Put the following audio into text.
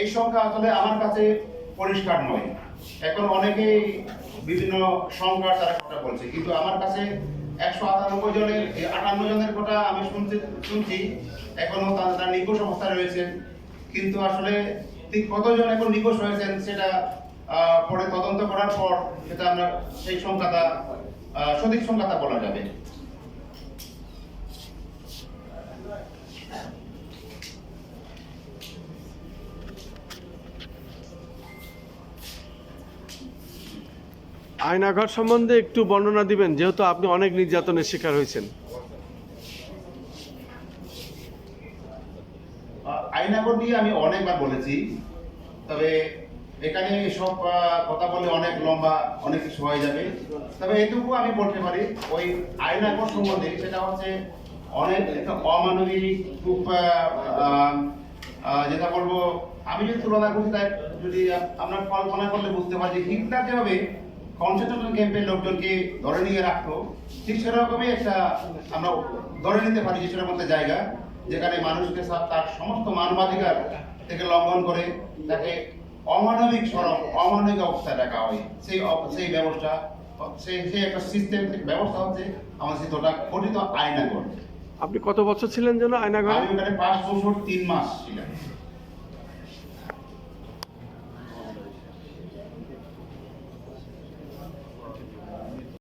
এই সংখ্যা আসলে আমার কাছে পরিষ্কার নয়। এখন অনেকেই বিভিন্ন সংখ্যার তারা কথা বলছে, কিন্তু আমার কাছে একশো আটানব্বই জনের আটান্ন জনের কথা আমি শুনছি শুনছি, এখনও তারা নিখোঁজ অবস্থায় রয়েছেন। কিন্তু আসলে ঠিক কতজন এখন নিখোঁজ হয়েছেন সেটা পরে তদন্ত করার পর সেটা আমরা, সেই সংখ্যাটা সঠিক সংখ্যাটা বলা যাবে। আয়নাঘর সম্বন্ধে একটু বর্ণনা দিবেন, যেহেতু আপনি অনেক নির্যাতনের শিকার হয়েছেন। আইনাগর নিয়ে আমি অনেকবার বলেছি, তবে এখানে সব কথা বলে অনেক লম্বা, অনেক কিছু হয়ে যাবে। তবে এটুকু আমি বলতে পারি, ওই আইনাগর সম্বন্ধে সেটা হচ্ছে অনেক একটা অমানবিক, খুব যেটা বলব, আমি যদি তুলনা করি, তাই যদি আপ- আপনার কল্পনা করলে বুঝতে পারি হিটলার যেভাবে কনসেন্ট্রেশন ক্যাম্পের লোকজনকে ধরে নিয়ে রাখতো ঠিক সেরকমই একটা আমরা ধরে নিতে পারি যে সেরকম একটা জায়গা যেখানে মানুষকে তার সমস্ত মানবাধিকার থেকে লঙ্ঘন করে তাকে অমানবিক সরম অমানবিক অবস্থায় রাখা হয়। সেই সেই ব্যবস্থা সেই সেই একটা সিস্টেম ব্যবস্থা হচ্ছে আমার আমাদের সেটা গঠিত আয়নাগর আপনি কত বছর ছিলেন যেন আয়নাঘরে আমি ওখানে পাঁচ বছর তিন মাস ছিলাম।